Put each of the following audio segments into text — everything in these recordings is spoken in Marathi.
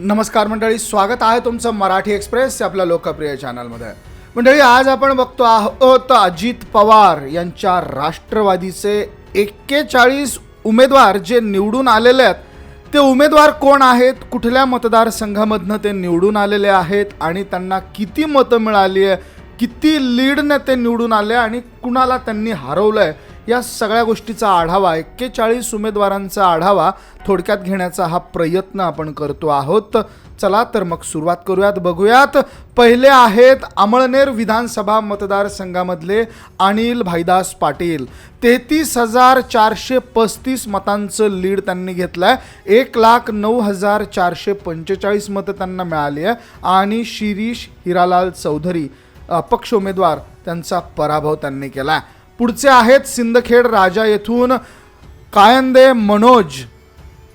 नमस्कार मंडळी स्वागत आहे तुमचं मराठी एक्सप्रेस आपल्या लोकप्रिय चॅनलमध्ये. मंडळी आज आपण बघतो आहोत अजित पवार यांच्या राष्ट्रवादीचे एक्केचाळीस उमेदवार जे निवडून आलेले आहेत ते उमेदवार कोण आहेत? कुठल्या मतदारसंघामधनं ते निवडून आलेले आहेत? आणि त्यांना किती मतं मिळाली आहे? किती लीडने ते निवडून आले? आणि कुणाला त्यांनी हरवलं आहे या सगळ्या गोष्टीचा आढावा एक्केचाळीस उमेदवारांचा आढावा थोडक्यात घेण्याचा हा प्रयत्न आपण करतो आहोत. चला तर मग सुरुवात करूयात बघूयात. पहिले आहेत अमळनेर विधानसभा मतदारसंघामधले अनिल भाईदास पाटील. तेहतीस हजार चारशे पस्तीस मतांचं लीड त्यांनी घेतलं आहे एक लाख नऊ हजार चारशे पंचेचाळीस मतं त्यांना मिळाली आहे. आणि शिरीष हिरालाल चौधरी अपक्ष उमेदवार त्यांचा पराभव त्यांनी केला आहे पुढचे आहेत सिंदखेड राजा येथून कायंदे मनोज.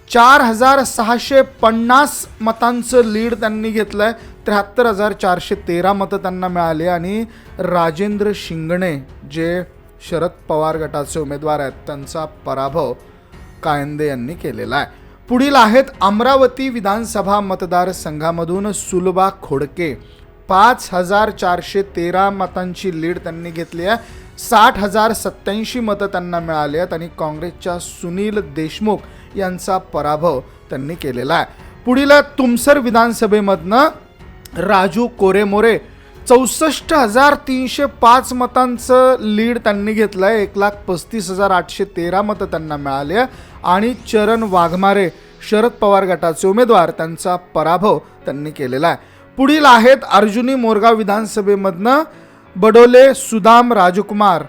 चार हजार सहाशे पन्नास मतांचं लीड त्यांनी घेतलं आहे त्र्याहत्तर हजार चारशे तेरा मतं त्यांना मिळाली आणि राजेंद्र शिंगणे जे शरद पवार गटाचे उमेदवार आहेत त्यांचा पराभव कायंदे यांनी केलेला आहे. पुढील आहेत अमरावती विधानसभा मतदारसंघामधून सुलभा खोडके. पाच हजार चारशे तेरा मतांची लीड त्यांनी घेतली आहे. साठ हजार सत्याऐंशी मतं त्यांना मिळाली आहेत आणि काँग्रेसच्या सुनील देशमुख यांचा पराभव त्यांनी केलेला आहे. पुढील तुमसर विधानसभेमधनं राजू कोरेमोरे. चौसष्ट हजार तीनशे पाच मतांचं लीड त्यांनी घेतलं आहे एक लाख पस्तीस हजार आठशे तेरा मतं त्यांना मिळाली आहे. आणि चरण वाघमारे शरद पवार गटाचे उमेदवार त्यांचा पराभव त्यांनी केलेला आहे. पुढील आहेत अर्जुनी मोरगाव विधानसभेमधनं बडोले सुदाम राजकुमार.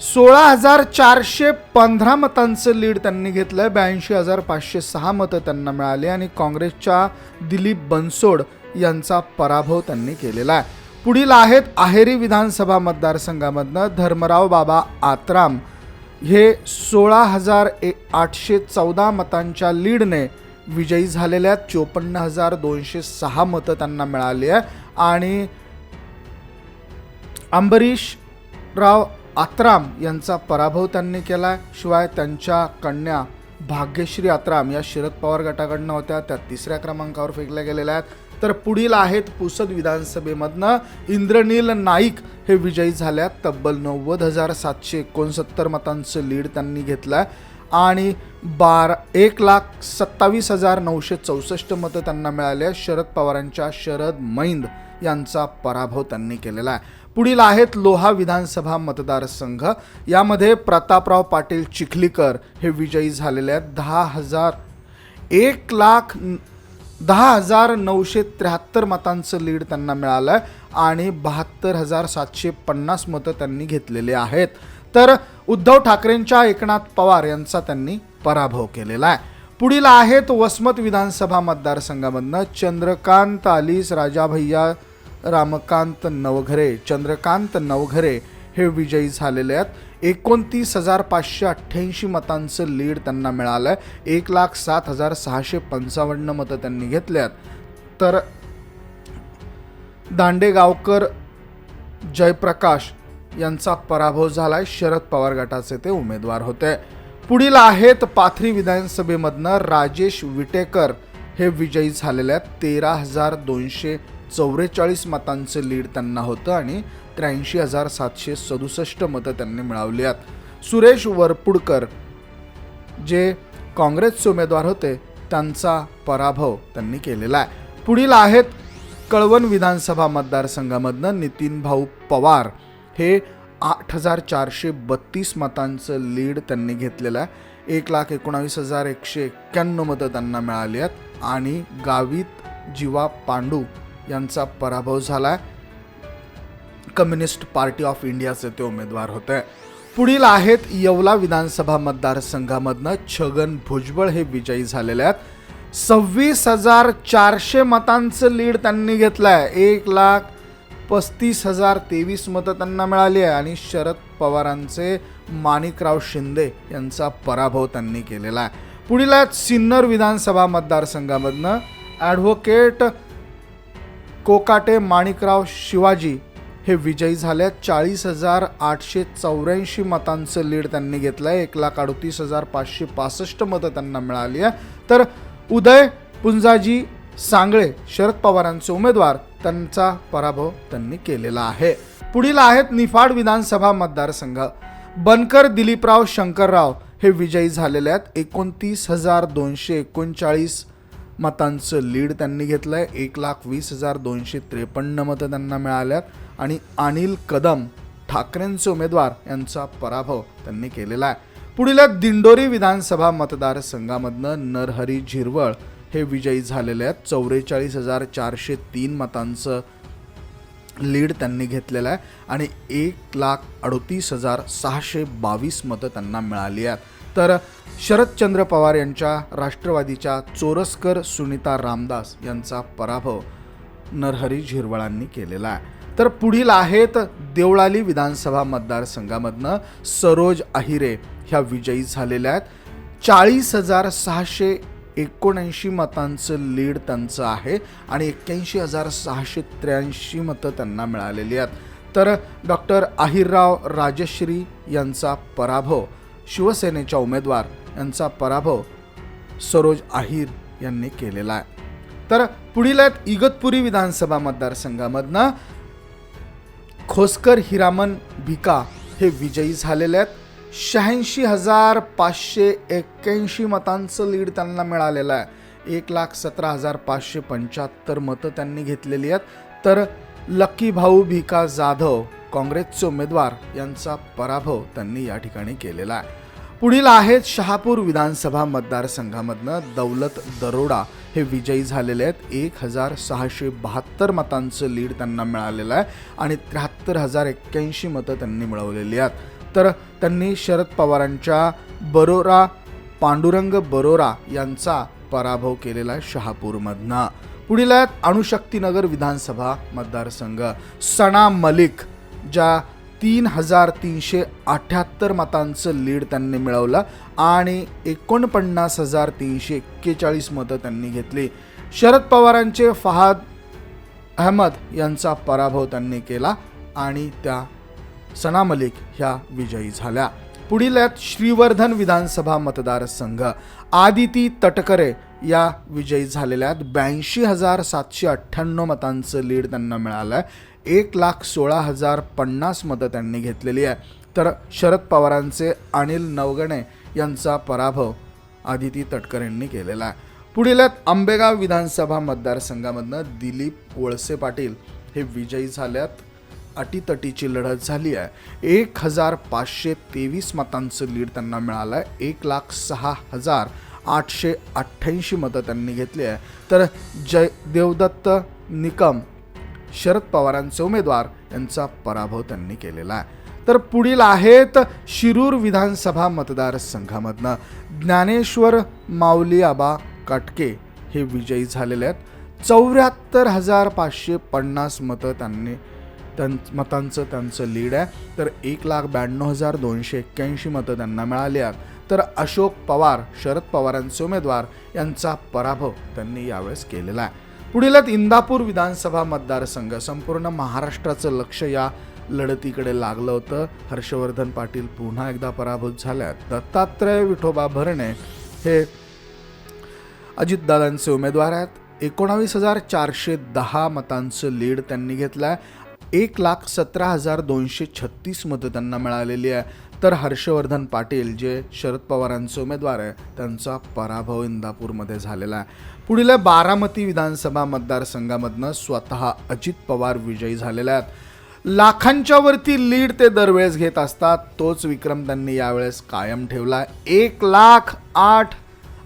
सोळा हजार चारशे पंधरा मतांचं लीड त्यांनी घेतलं. आहे ब्याऐंशी हजार पाचशे सहा मतं त्यांना मिळाली आणि काँग्रेसच्या दिलीप बनसोड यांचा पराभव त्यांनी केलेला आहे. पुढील आहेत आहेरी विधानसभा मतदारसंघामधनं धर्मराव बाबा आत्राम. हे सोळा हजार ए आठशे चौदा मतांच्या लीडने विजयी झालेल्या चोपन्न हजार दोनशे सहा मतं त्यांना मिळाली आहे. आणि अंबरीश राव आत्राम यांचा पराभव त्यांनी केला आहे शिवाय त्यांच्या कन्या भाग्यश्री आत्राम या शरद पवार गटाकडनं होत्या. त्या तिसऱ्या क्रमांकावर फेकल्या गेलेल्या आहेत. तर पुढील आहेत पुसद विधानसभेमधनं इंद्रनील नाईक हे विजयी झाल्यात. तब्बल नव्वद हजार सातशे एकोणसत्तर मतांचं लीड त्यांनी घेतलं आहे आणि बारा एक लाख सत्तावीस हजार नऊशे चौसष्ट मतं त्यांना मिळाले शरद पवारांच्या शरद मैंद यांचा पराभव त्यांनी केलेला आहे. पुढील आहेत लोहा विधानसभा मतदारसंघ. यामध्ये प्रतापराव पाटील चिखलीकर हे विजयी झालेले आहेत. दहा हजार एक लाख दहा हजार नऊशे त्र्याहत्तर मतांचं लीड त्यांना मिळालं आहे आणि बहात्तर हजार सातशे पन्नास मतं त्यांनी घेतलेले आहेत. तर उद्धव ठाकरेंच्या एकनाथ पवार यांचा त्यांनी पराभव केलेला आहे. पुढील आहेत वसमत विधानसभा मतदारसंघामधनं चंद्रकांत आलीस राजा भैया रामकांत नवघरे चंद्रकांत नवघरे हे विजयी झालेले आहेत. एकोणतीस हजार पाचशे अठ्ठ्याऐंशी मतांचं लीड त्यांना मिळालं आहे एक लाख सात हजार सहाशे पंचावन्न मतं त्यांनी घेतल्यात आहेत. तर दांडेगावकर जयप्रकाश यांचा पराभव झाला आहे शरद पवार गटाचे ते उमेदवार होते. पुढील आहेत पाथरी विधानसभेमधनं राजेश विटेकर हे विजयी झालेले आहेत. तेरा हजार दोनशे चौवेचाळीस मतांचं लीड त्यांना होतं आणि त्र्याऐंशी हजार सातशे सदुसष्ट मतं त्यांनी मिळवली आहेत. सुरेश वरपुडकर जे काँग्रेसचे उमेदवार होते त्यांचा पराभव त्यांनी केलेला आहे. पुढील आहेत कळवण विधानसभा मतदारसंघामधनं नितीन भाऊ पवार. हे आठ हजार चारशे बत्तीस मतांचं लीड त्यांनी घेतलेलं आहे. एक लाख एकोणावीस हजार एकशे एक्क्याण्णव मतं त्यांना मिळाली आहेत. आणि गावित जीवा पांडू यांचा पराभव झाला आहे कम्युनिस्ट पार्टी ऑफ इंडियाचे ते उमेदवार होते. पुढील आहेत येवला विधानसभा मतदारसंघामधनं छगन भुजबळ हे विजयी झालेले आहेत. सव्वीस हजार चारशे मतांचं लीड त्यांनी घेतलं आहे एक लाख पस्तीस हजार तेवीस मतं त्यांना मिळाली आहे आणि शरद पवारांचे माणिकराव शिंदे यांचा पराभव त्यांनी केलेला आहे. पुढील आहेत सिन्नर विधानसभा मतदारसंघामधनं ॲडव्होकेट कोकाटे माणिकराव शिवाजी हे विजयी झाले चाळीस हजार आठशे चौऱ्याऐंशी मतांचं लीड त्यांनी घेतलं आहे एक लाख अडतीस हजार पाचशे पासष्ट मतं त्यांना मिळाली आहे. तर उदय पुंजाजी सांगळे शरद पवारांचे उमेदवार त्यांचा पराभव त्यांनी केलेला आहे. पुढील आहेत निफाड विधानसभा मतदारसंघ. बनकर दिलीपराव शंकरराव हे विजयी झालेले आहेत. एकोणतीस हजार दोनशे एकोणचाळीस मतांचं लीड त्यांनी घेतलं आहे एक लाख वीस हजार दोनशे त्रेपन्न मतं त्यांना मिळाल्यात. आणि अनिल कदम ठाकरेंचे उमेदवार यांचा पराभव त्यांनी केलेला आहे. पुढील दिंडोरी विधानसभा मतदारसंघामधनं नरहरी झिरवळ हे विजयी झालेले आहेत. चौवेचाळीस हजार चारशे तीन मतांचं लीड त्यांनी घेतलेलं आहे. आणि एक लाख अडोतीस हजार सहाशे बावीस मतं त्यांना मिळाली आहेत. तर शरदचंद्र पवार यांच्या राष्ट्रवादीच्या चोरसकर सुनीता रामदास यांचा पराभव नरहरी झिरवळांनी केलेला आहे. तर पुढील आहेत देवळाली विधानसभा मतदारसंघामधनं सरोज अहिरे ह्या विजयी झालेल्या आहेत. चाळीस हजार सहाशे एकोणऐंशी मतांचं लीड त्यांचं आहे आणि एक्क्याऐंशी हजार सहाशे त्र्याऐंशी मतं त्यांना मिळालेली आहेत. तर डॉक्टर अहिरराव राजश्री यांचा पराभव शिवसेनेच्या उमेदवार यांचा पराभव सरोज अहिर यांनी केलेला आहे. तर पुढील आहेत इगतपुरी विधानसभा मतदारसंघामधनं खोसकर हिरामन भिका हे विजयी झालेले आहेत. शहाऐंशी हजार पाचशे एक्क्याऐंशी मतांचं लीड त्यांना मिळालेलं आहे. एक लाख सतरा हजार पाचशे पंच्याहत्तर मतं त्यांनी घेतलेली आहेत. तर लकी भाऊ भिका जाधव काँग्रेसचे उमेदवार यांचा पराभव त्यांनी या ठिकाणी केलेला आहे. पुढील आहेत शहापूर विधानसभा मतदारसंघामधनं दौलत दरोडा. हे विजयी झालेले आहेत. एक हजार सहाशे बहात्तर मतांचं लीड त्यांना मिळालेलं आहे आणि त्र्याहत्तर हजार एक्क्याऐंशी मतं त्यांनी मिळवलेली आहेत. तर त्यांनी शरद पवारांच्या बरोरा पांडुरंग बरोरा यांचा पराभव केलेला आहे शहापूरमधनं. पुढील आहेत अणुशक्तीनगर विधानसभा मतदारसंघ. सणा मलिक ज्या तीन हजार तीनशे अठ्याहत्तर मतांचं लीड त्यांनी मिळवलं आणि एकोणपन्नास हजार तीनशे एक्केचाळीस मतं त्यांनी घेतली. शरद पवारांचे फहाद अहमद यांचा पराभव त्यांनी केला आणि त्या सना मलिक ह्या विजयी झाल्या. पुढील आहेत श्रीवर्धन विधानसभा मतदारसंघ. आदिती तटकरे या विजयी झालेल्या आहेत. ब्याऐंशी हजार सातशे अठ्ठ्याण्णव मतांचं लीड त्यांना मिळालं आहे एक लाख सोळा हजार पन्नास मतं त्यांनी घेतलेली आहे. तर शरद पवारांचे अनिल नवगणे यांचा पराभव आदिती तटकर यांनी केलेला आहे. पुढील आंबेगाव विधानसभा मतदारसंघामधनं दिलीप वळसे पाटील. हे विजयी झाल्यात. अटीतटीची लढत झाली आहे. एक हजार पाचशे तेवीस मतांचं लीड त्यांना मिळालं आहे एक लाख सहा हजार आठशे अठ्ठ्याऐंशी मतं त्यांनी घेतली आहे. तर जय देवदत्त निकम शरद पवारांचे उमेदवार यांचा पराभव त्यांनी केलेला आहे. तर पुढील आहेत शिरूर विधानसभा मतदारसंघामधनं ज्ञानेश्वर माऊली आबा काटके हे विजयी झालेले आहेत. चौऱ्याहत्तर हजार पाचशे पन्नास मतं त्यांनी त्यां मतांचं त्यांचं लीड आहे. तर एक लाख ब्याण्णव हजार दोनशे एक्क्याऐंशी मतं त्यांना मिळाली आहेत. तर अशोक पवार शरद पवारांचे उमेदवार यांचा पराभव त्यांनी यावेळेस केलेला आहे. पुढील इंदापूर विधानसभा मतदारसंघ. संपूर्ण महाराष्ट्राचं लक्ष या लढतीकडे लागलं होतं. हर्षवर्धन पाटील पुन्हा एकदा पराभूत झाल्यात. दत्तात्रय विठोबा भरणे हे अजितदादांचे उमेदवार आहेत. एकोणावीस हजार चारशे दहा मतांचं लीड त्यांनी घेतलं आहे एक लाख सतरा हजार दोनशे छत्तीस मतं त्यांना मिळालेली आहे. तर हर्षवर्धन पाटील जे शरद पवारांचे उमेदवार आहे त्यांचा पराभव इंदापूरमध्ये झालेला आहे. पुढील बारामती विधानसभा मतदारसंघामधनं स्वतः अजित पवार विजयी झालेले आहेत. लाखांच्या वरती लीड ते दरवेळेस घेत असतात तोच विक्रम त्यांनी यावेळेस कायम ठेवला एक लाख आठ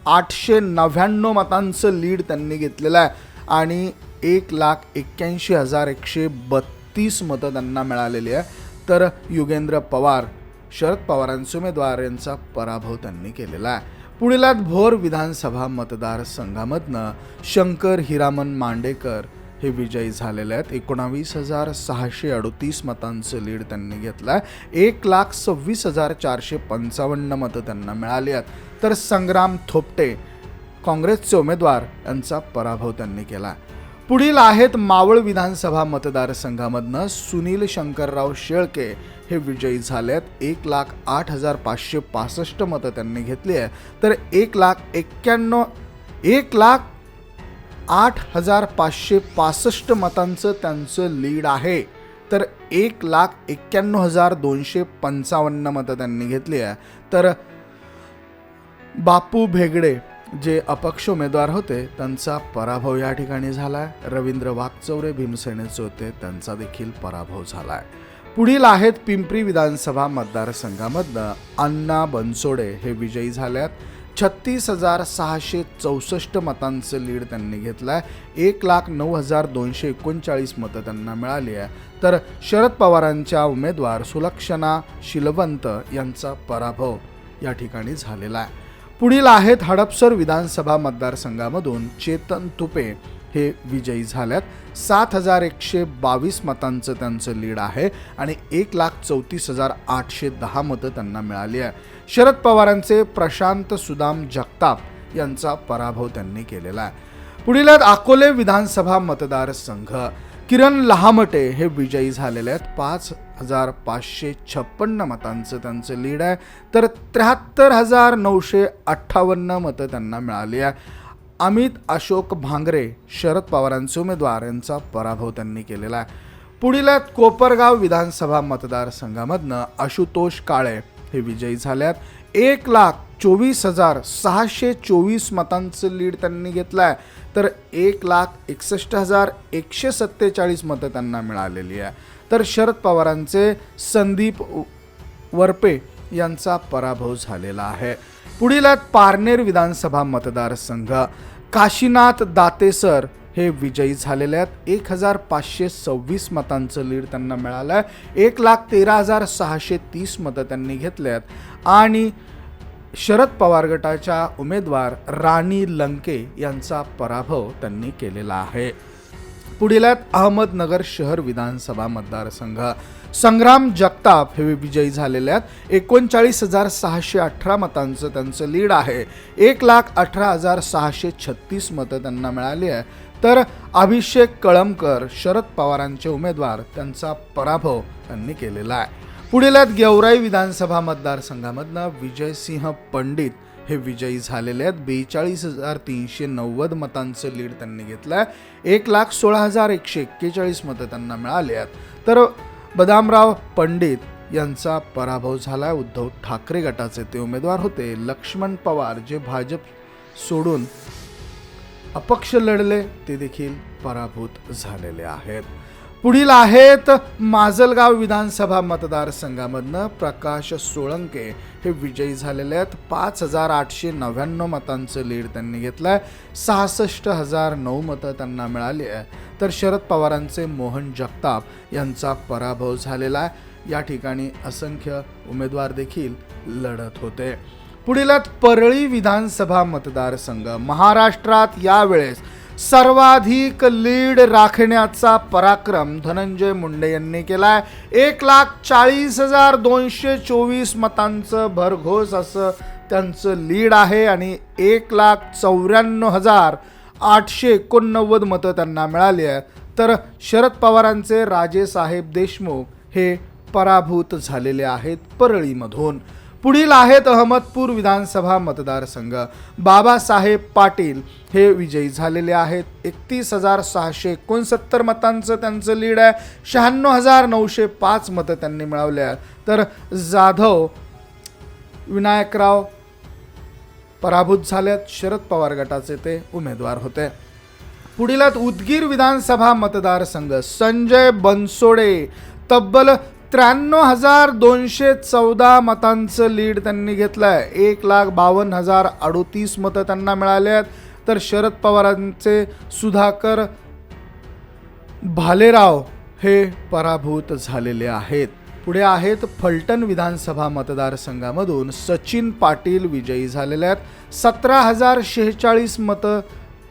आठशे नव्याण्णव मतांचं लीड त्यांनी घेतलेलं आहे. आणि एक लाख एक्क्याऐंशी हजार एकशे बत्तीस मतं त्यांना मिळालेली आहे. तर युगेंद्र पवार शरद पवारांचे उमेदवार यांचा पराभव त्यांनी केलेला आहे. पुढीलात भोर विधानसभा मतदारसंघामधनं शंकर हिरामन मांडेकर हे विजयी झालेले आहेत. एकोणावीस हजार सहाशे अडतीस मतांचं लीड त्यांनी घेतलं आहे एक लाख सव्वीस हजार चारशे पंचावन्न मतं त्यांना मिळाली आहेत. तर संग्राम थोपटे काँग्रेसचे उमेदवार यांचा पराभव त्यांनी केला आहे पुढील आहेत मावळ विधानसभा मतदारसंघामधनं सुनील शंकरराव शेळके. हे विजयी झालेत. एक लाख आठ हजार पाचशे पासष्ट मतं त्यांनी घेतली आहे. तर एक लाख एक्क्याण्णव एक लाख आठ हजार पाचशे पासष्ट मतांचं त्यांचं लीड आहे. तर एक लाख एक्क्याण्णव हजार दोनशे पंचावन्न मतं त्यांनी घेतली आहे. तर बापू भेगडे जे अपक्ष उमेदवार होते त्यांचा पराभव या ठिकाणी झालाय. रवींद्र वाकचौरे भीमसेनेचे होते त्यांचा देखील पराभव झालाय. पुढील आहेत पिंपरी विधानसभा मतदारसंघामधनं अण्णा बनसोडे. हे विजयी झाल्यात. छत्तीस हजार सहाशे चौसष्ट मतांचं लीड त्यांनी घेतलंय. एक लाख नऊ हजार दोनशे एकोणचाळीस मतं त्यांना मिळाली आहे. तर शरद पवारांच्या उमेदवार सुलक्षणा शिलवंत यांचा पराभव या ठिकाणी झालेला आहे. पुढील आहेत हडपसर विधानसभा मतदारसंघामधून चेतन तुपे. हे विजयी झाल्यात. सात हजार एकशे बावीस मतांचं त्यांचं लीड आहे आणि एक लाख चौतीस हजार आठशे दहा मतं त्यांना मिळाली आहे. शरद पवारांचे प्रशांत सुदाम जगताप यांचा पराभव त्यांनी केलेला आहे. पुढील आहेत अकोले विधानसभा मतदारसंघ. किरण लहामटे हे विजयी झालेले आहेत. पाच हजार पाचशे छप्पन्न मतांचं त्यांचं लीड आहे. तर त्र्याहत्तर हजार नऊशे अठ्ठावन्न मतं त्यांना मिळाली आहे. अमित अशोक भांगरे शरद पवारांचे उमेदवार यांचा पराभव त्यांनी केलेला आहे. पुढील आहेत कोपरगाव विधानसभा मतदारसंघामधनं आशुतोष काळे हे विजयी झाल्यात एक लाख चोवीस हजार सहाशे चोवीस मतांचं लीड त्यांनी घेतलं आहे तर एक लाख एकसष्ट हजार एकशे सत्तेचाळीस मतं त्यांना मिळालेली आहे. तर शरद पवारांचे संदीप वरपे यांचा पराभव झालेला आहे. पुढील आहेत पारनेर विधानसभा मतदारसंघ. काशीनाथ दातेसर हे विजयी झालेले आहेत. एक हजार पाचशे सव्वीस मतांचं लीड त्यांना मिळालं आहे एक लाख तेरा हजार सहाशे तीस मतं त्यांनी घेतले आहेत. आणि शरद पवार गटाच्या उमेदवार राणी लंके यांचा पराभव त्यांनी केलेला आहे. पुढील आहेत अहमदनगर शहर विधानसभा मतदारसंघ. संग्राम जगताप हे विजयी झालेले आहेत. एकोणचाळीस हजार सहाशे अठरा मतांचं त्यांचं लीड आहे. एक लाख अठरा हजार सहाशे छत्तीस मतं त्यांना मिळाली आहे तर अभिषेक कळमकर शरद पवारांचे उमेदवार त्यांचा पराभव त्यांनी केलेला आहे. पुढील आहेत गेवराई विधानसभा मतदारसंघामधनं विजयसिंह पंडित हे विजयी झालेले आहेत. बेचाळीस हजार तीनशे नव्वद मतांचं लीड त्यांनी घेतलं आहे एक लाख सोळा हजार एकशे एक्केचाळीस मतं त्यांना मिळाली आहेत. तर बदामराव पंडित यांचा पराभव झाला उद्धव ठाकरे गटाचे ते उमेदवार होते. लक्ष्मण पवार जे भाजप सोडून अपक्ष लढले ते देखील पराभूत झालेले आहेत. पुढील आहेत माजलगाव विधानसभा मतदारसंघामधनं प्रकाश सोळंके. हे विजयी झालेले आहेत. पाच हजार आठशे नव्याण्णव मतांचं लीड त्यांनी घेतलं आहे सहासष्ट हजार नऊ मतं त्यांना मिळाली आहे तर शरद पवारांचे मोहन जगताप यांचा पराभव झालेला आहे. या ठिकाणी असंख्य उमेदवार देखील लढत होते. पुढील आहेत परळी विधानसभा मतदारसंघ. महाराष्ट्रात यावेळेस सर्वाधिक लीड राखण्याचा पराक्रम धनंजय मुंडे यांनी केलाय. एक लाख चाळीस हजार दोनशे चोवीस मतांचं भरघोस असं त्यांचं लीड आहे आणि एक लाख चौऱ्याण्णव हजार आठशे एकोणनव्वद मतं त्यांना मिळाली आहे तर शरद पवारांचे राजेसाहेब देशमुख हे पराभूत झालेले आहेत परळीमधून. पुढील आहेत अहमदपूर विधानसभा मतदारसंघ. बाबासाहेब पाटील हे विजयी झालेले आहेत. एकतीस हजार सहाशे एकोणसत्तर मतांचं त्यांचं लीड आहे. शहाण्णव हजार नऊशे पाच मतं त्यांनी मिळवले आहेत. तर जाधव विनायकराव पराभूत झाल्यात शरद पवार गटाचे ते उमेदवार होते. पुढील उदगीर विधानसभा मतदारसंघ. संजय बनसोडे तब्बल त्र्याण्णव हजार दोनशे चौदा मतांचं लीड त्यांनी घेतलं आहे एक लाख बावन्न हजार अडोतीस मतं त्यांना मिळाले आहेत. तर शरद पवारांचे सुधाकर भालेराव हे पराभूत झालेले आहेत. पुढे आहेत फलटण विधानसभा मतदारसंघामधून सचिन पाटील विजयी झालेले आहेत. सतरा हजार शेहेचाळीस मतं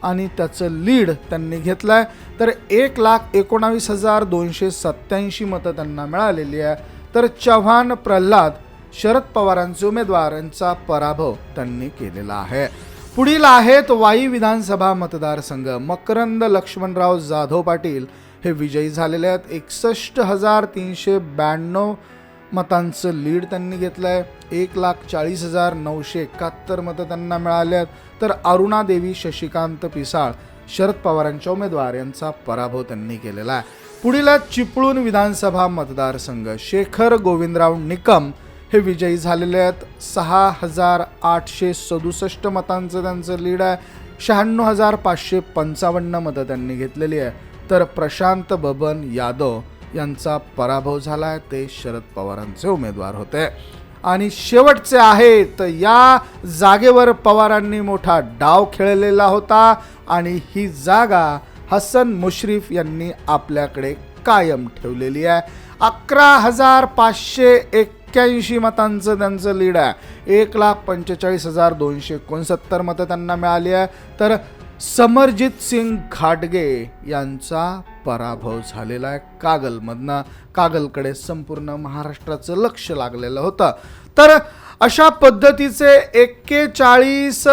आणि त्याचं लीड त्यांनी घेतलं आहे तर एक लाख एकोणावीस हजार दोनशे सत्याऐंशी मतं त्यांना मिळालेली आहे. तर चव्हाण प्रल्हाद शरद पवारांचे उमेदवार यांचा पराभव त्यांनी केलेला आहे. पुढील आहेत वाई विधानसभा मतदारसंघ. मकरंद लक्ष्मणराव जाधव पाटील हे विजयी झालेले आहेत. एकसष्ट हजार तीनशे ब्याण्णव मतांचं लीड त्यांनी घेतलं आहे एक लाख चाळीस हजार नऊशे एकाहत्तर मतं त्यांना मिळाले आहेत. तर अरुणा देवी शशिकांत पिसाळ शरद पवारांच्या उमेदवार यांचा पराभव त्यांनी केलेला आहे. पुढील चिपळूण विधानसभा मतदारसंघ. शेखर गोविंदराव निकम हे विजयी झालेले आहेत. सहा हजार आठशे सदुसष्ट मतांचं त्यांचं लीड आहे. शहाण्णव हजार पाचशे पंचावन्न मतं त्यांनी घेतलेली आहे. तर प्रशांत बबन यादव यांचा पराभव झाला आहे ते शरद पवारांचे उमेदवार होते. आणि शेवटचे आहेत या जागेवर पवारांनी मोठा डाव खेळलेला होता आणि ही जागा हसन मुश्रीफ यांनी आपल्याकडे कायम ठेवलेली आहे. अकरा हजार पाचशे एक्क्याऐंशी मतांचं त्यांचं लीड आहे. एक लाख पंचेचाळीस हजार दोनशे एकोणसत्तर मतं त्यांना मिळाली आहे. तर समरजित सिंग घाटगे यांचा पराभव झालेला आहे. कागलमधनं कागलकडे संपूर्ण महाराष्ट्राचं लक्ष लागलेलं होतं. तर अशा पद्धतीचे एक्केचाळीस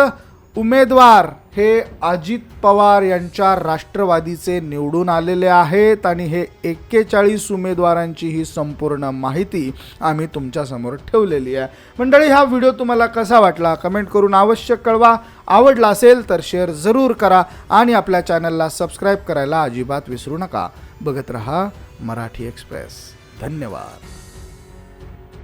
उमेदवार हे अजित पवार यांच्या राष्ट्रवादीचे निवडून आलेले आहेत आणि हे एक्केचाळीस उमेदवारांची ही संपूर्ण माहिती आम्ही तुमच्यासमोर ठेवलेली आहे. मंडळी हा व्हिडिओ तुम्हाला कसा वाटला? कमेंट करून अवश्य कळवा. आवडला असेल तर शेअर जरूर करा आणि आपल्या चॅनलला सबस्क्राईब करायला अजिबात विसरू नका. बघत रहा मराठी एक्सप्रेस. धन्यवाद.